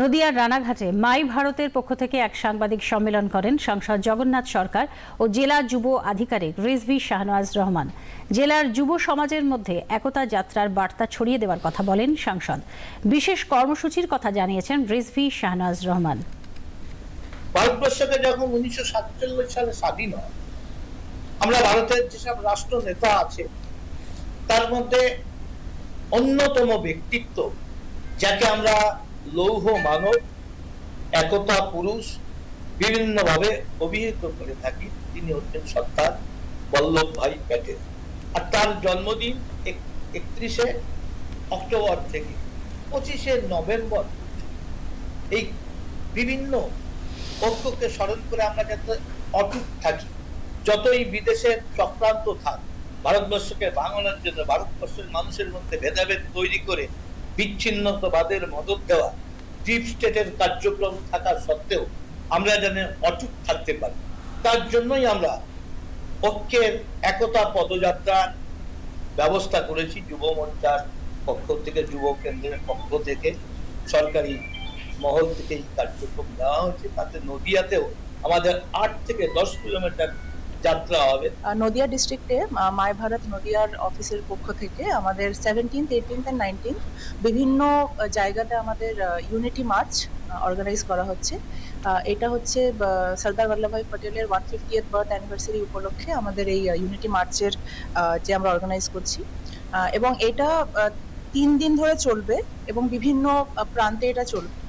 নদিয়ার রানাঘাটে মাই ভারতের পক্ষ থেকে এক সাংবাদিক সম্মেলন করেন সাংসদ জগন্নাথ সরকার ও জেলা যুব আধিকারিক রিজভি শাহনওয়াজ রহমান। জেলার যুব সমাজের মধ্যে একতা যাত্রার বার্তা ছড়িয়ে দেওয়ার কথা বলেন সাংসদ। বিশেষ কর্মসূচির কথা জানিয়েছেন রিজভি শাহনওয়াজ রহমান। ভারতবর্ষকে যখন উনিশশো সাতচল্লিশ সালে স্বাধীন হয়, আমরা ভারতের যেসব রাষ্ট্র নেতা আছে, তার মধ্যে অন্যতম ব্যক্তিত্ব, যাকে আমরা লৌহ মানব, একতা পুরুষ বিভিন্নভাবে অভিহিত করে থাকি। তিনি হচ্ছেন সর্দার বল্লভ ভাই প্যাটেল। আর তার জন্মদিন একত্রিশে অক্টোবর থেকে পঁচিশে নভেম্বর এই বিভিন্ন ঐক্যকে স্মরণ করে আমরা যাতে অটুট থাকি। যতই বিদেশের চক্রান্ত থাক, ভারতবর্ষকে ভাঙানোর জন্য, ভারতবর্ষের মানুষের মধ্যে ভেদাভেদ তৈরি করে বিচ্ছিন্নতাবাদের মদত দেওয়া ডিপ স্টেটের কার্যক্রম থাকা সত্ত্বেও আমরা যেন অটুট থাকতে পারি। তার জন্যই আমরা ঐক্যের একতা পদযাত্রার ব্যবস্থা করেছি যুব মোর্চার পক্ষ থেকে, যুব কেন্দ্রের পক্ষ থেকে। সরকারি মহল থেকে এই কার্যক্রম নেওয়া হয়েছে। তাতে নদিয়াতেও আমাদের আট থেকে দশ কিলোমিটার যাত্রা হবে। নদিয়া ডিস্ট্রিক্টে মায় ভারত নদিয়ার অফিসের পক্ষ থেকে আমাদের সেভেন্টিন্থ এইটিন্থ অ্যান্ড নাইনটিন্থ বিভিন্ন জায়গাতে আমাদের ইউনিটি মার্চ অর্গানাইজ করা হচ্ছে। এটা হচ্ছে সর্দার বল্লভভাই পটেলের ওয়ান ফিফটিয়েথ বার্থ অ্যানিভার্সারি উপলক্ষে আমাদের এই ইউনিটি মার্চের যে আমরা অর্গানাইজ করছি। এবং এটা তিন দিন ধরে চলবে এবং বিভিন্ন প্রান্তে এটা চলবে।